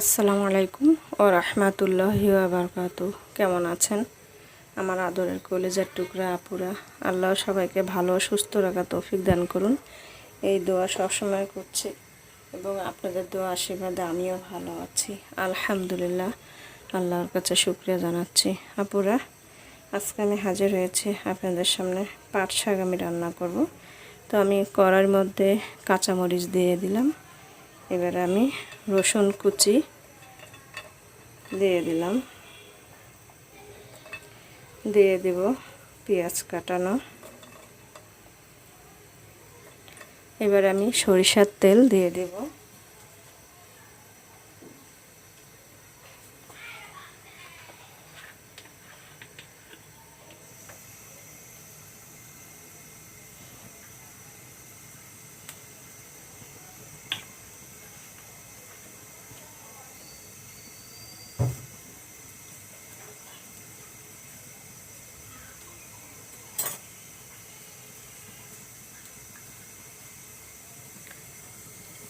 আসসালামু আলাইকুম ও রহমাতুল্লাহি বারকাতু কেমন আছেন? আমার আদরের কলেজের টুকরা আপুরা, আল্লাহ সবাইকে ভালো সুস্থ রাখা তৌফিক দান করুন। এই দোয়া সবসময় করছি এবং আপনাদের দোয়া আশীর্বাদে আমিও ভালো আছি। আলহামদুলিল্লাহ, আল্লাহর কাছে শুক্রিয়া জানাচ্ছি। আপুরা, আজকে আমি হাজির হয়েছি আপনাদের সামনে পাট শাক আমি রান্না করব। তো আমি কড়ার মধ্যে কাঁচামরিচ দিয়ে দিলাম। এবার আমি রসুন কুচি দিয়ে দিলাম। দিয়ে দেব পেঁয়াজ কাটানো। এবার আমি সরিষার তেল দিয়ে দেব।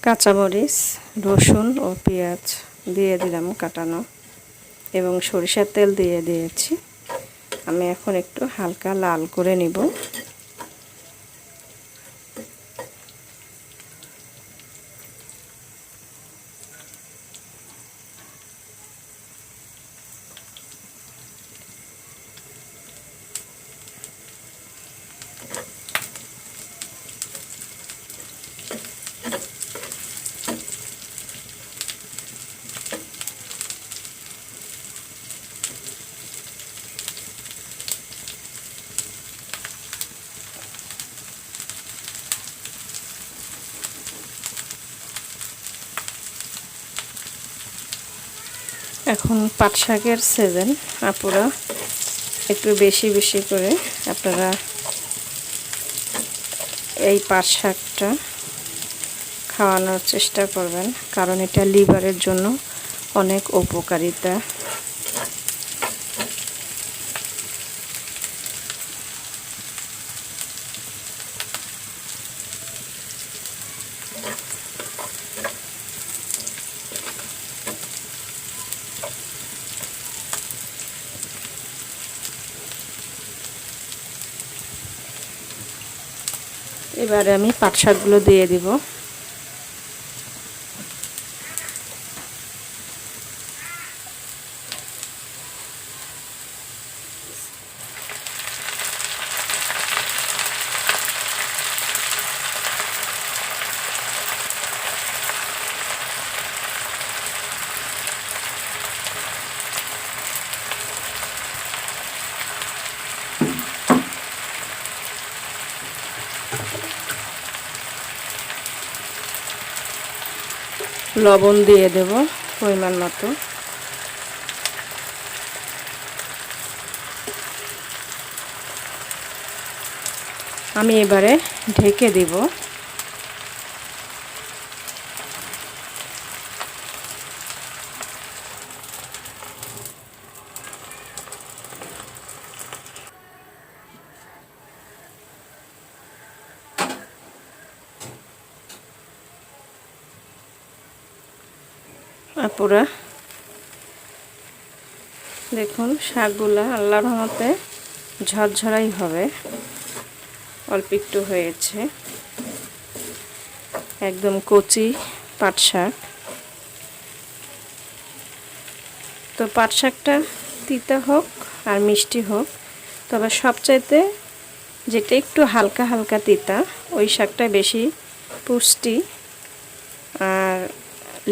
কাঁচামরিচ, রসুন ও পেঁয়াজ দিয়ে দিলাম কাটানো এবং সরিষার তেল দিয়ে দিয়েছি। আমি এখন একটু হালকা লাল করে নিব। এখন পাট শাকের সিজন আপুরা। একটু বেশি বেশি করে আপনারা এই পাট শাকটা খাওয়ানোর চেষ্টা করবেন, কারণ এটা লিভারের জন্য অনেক উপকারিতা। এবারে আমি পাট শাকগুলো দিয়ে দিব। লবণ দিয়ে দেব পরিমাণ মতো। আমি এবারে ঢেকে দেব। আপুরা। দেখুন, শাকগুলা আল্লাহর রহমতে ঝরঝরাই হবে। অল্প একটু হয়েছে। একদম কচি পাট শাক। তো পাট শাকটা তিতা হোক আর মিষ্টি হোক, তবে সবচাইতে যেটা একটু হালকা হালকা তিতা, ওই শাকটা বেশি পুষ্টি আর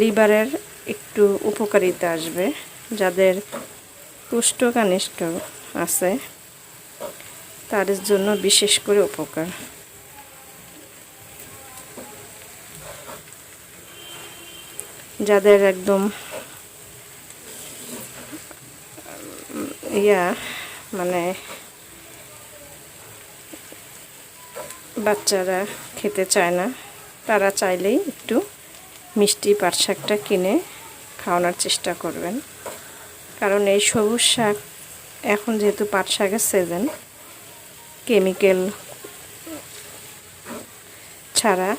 লিভারের একটু উপকারিতা আসবে। যাদের কুষ্ঠকানিষ্ঠ আছে, তাদের জন্য বিশেষ করে উপকার। যাদের একদম ইয়া মানে বাচ্চারা খেতে চায় না, তারা চাইলেই একটু মিষ্টি পাটশাকটা কিনে খাওয়ানোর চেষ্টা করবেন। কারণ এই সবুজ শাক এখন যেহেতু পাট শাকের সিজন কেমিক্যাল ছাড়া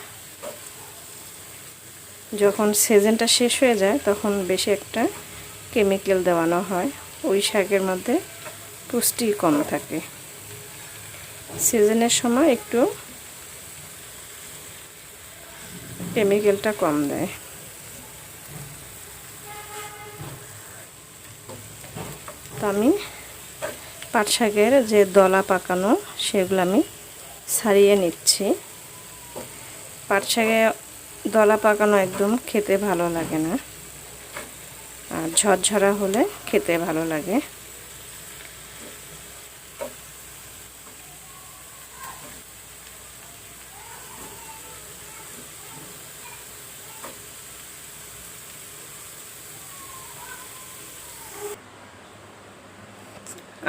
যখন সিজনটা শেষ হয়ে যায়, তখন বেশি একটা কেমিক্যাল দেওয়ানো হয়। ওই শাকের মধ্যে পুষ্টি কম থাকে। সিজনের সময় একটু কেমিক্যালটা কম দেয়। আমি পাট শাকের যে দলা পাকানো, সেগুলো আমি ছাড়িয়ে নিচ্ছি। পাট শাকে দলা পাকানো একদম খেতে ভালো লাগে না। আর ঝরঝরা হলে খেতে ভালো লাগে।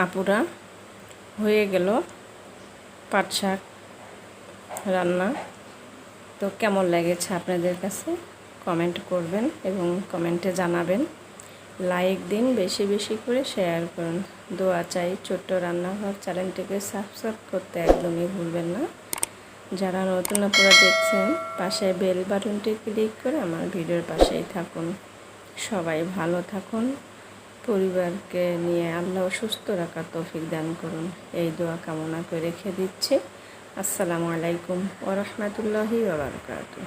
আপুরা, হয়ে গেল পাট শাক রান্না। তো কেমন লেগেছে আপনাদের কাছে? কমেন্ট করবেন এবং কমেন্টে জানাবেন। লাইক দিন, বেশি বেশি করে শেয়ার করুন। দোয়া চাই ছোট্ট রান্নাঘর চ্যানেলটিকে সাবস্ক্রাইব করতে একদমই ভুলবেন না। যারা নতুন আপনারা দেখছেন, পাশে বেল বাটনটি ক্লিক করে আমার ভিডিওর পাশেই থাকুন। সবাই ভালো থাকুন। পরিবারকে নিয়ে আল্লাহ সুস্থ রাখার তৌফিক দান করুন। এই দোয়া কামনা করে রেখে দিচ্ছে। আসসালামু আলাইকুম ওরহমতুল্লাহি বাবরকাতু